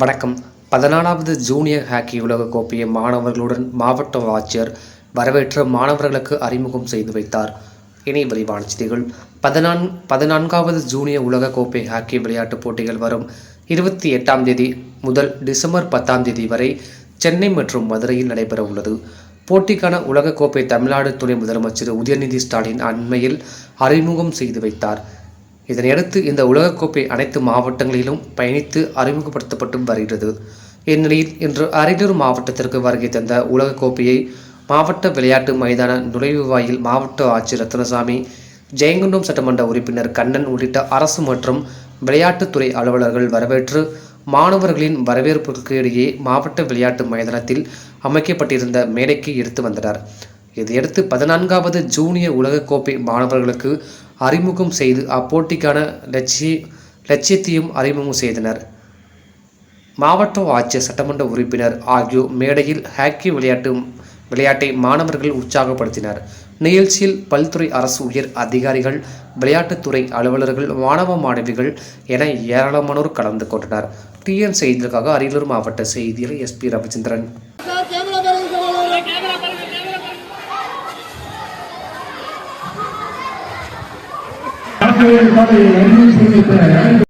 வணக்கம். பதினாலாவது junior hockey உலக கோப்பையை மாணவர்களுடன் மாவட்ட ஆட்சியர் வரவேற்று மாணவர்களுக்கு அறிமுகம் செய்து வைத்தார். இனி விரிவான செய்திகள். பதினான் பதினான்காவது ஜூனியர் உலக கோப்பை ஹாக்கி விளையாட்டுப் போட்டிகள் வரும் இருபத்தி எட்டாம் தேதி முதல் டிசம்பர் பத்தாம் தேதி வரை சென்னை மற்றும் மதுரையில் நடைபெற உள்ளது. போட்டிக்கான உலகக்கோப்பை தமிழ்நாடு துணை முதலமைச்சர் உதயநிதி ஸ்டாலின் அண்மையில் அறிமுகம் செய்து வைத்தார். இதனையடுத்து இந்த உலகக்கோப்பை அனைத்து மாவட்டங்களிலும் பயணித்து அறிமுகப்படுத்தப்பட்டு வருகிறது. இந்நிலையில் இன்று அரியலூர் மாவட்டத்திற்கு வருகை தந்த உலகக்கோப்பையை மாவட்ட விளையாட்டு மைதான நுழைவுவாயில் மாவட்ட ஆட்சியர் ரத்னசாமி ஜெயங்குண்டம் சட்டமன்ற உறுப்பினர் கண்ணன் உள்ளிட்ட அரசு மற்றும் விளையாட்டுத்துறை அலுவலர்கள் வரவேற்று மாணவர்களின் வரவேற்புக்கு இடையே மாவட்ட விளையாட்டு மைதானத்தில் அமைக்கப்பட்டிருந்த மேடைக்கு எடுத்து வந்தனர். இதையடுத்து பதினான்காவது ஜூனியர் உலகக்கோப்பை மாணவர்களுக்கு அறிமுகம் செய்து அப்போட்டிக்கான லட்சிய லட்சியத்தையும் அறிமுகம் செய்தனர். மாவட்ட ஆட்சியர் சட்டமன்ற உறுப்பினர் ஆகியோர் மேடையில் ஹாக்கி விளையாட்டு விளையாட்டை மாணவர்கள் உற்சாகப்படுத்தினர். நிகழ்ச்சியில் பல்துறை அரசு உயர் அதிகாரிகள் விளையாட்டுத்துறை அலுவலர்கள் மாணவ மாணவிகள் என ஏராளமானோர் கலந்து கொண்டனர். டிஎன் செய்திகளுக்காக அரியலூர் மாவட்ட செய்தியாளர் எஸ்பி ரவிச்சந்திரன். ஆசிரியர் சபையை அறிமுகம் செய்த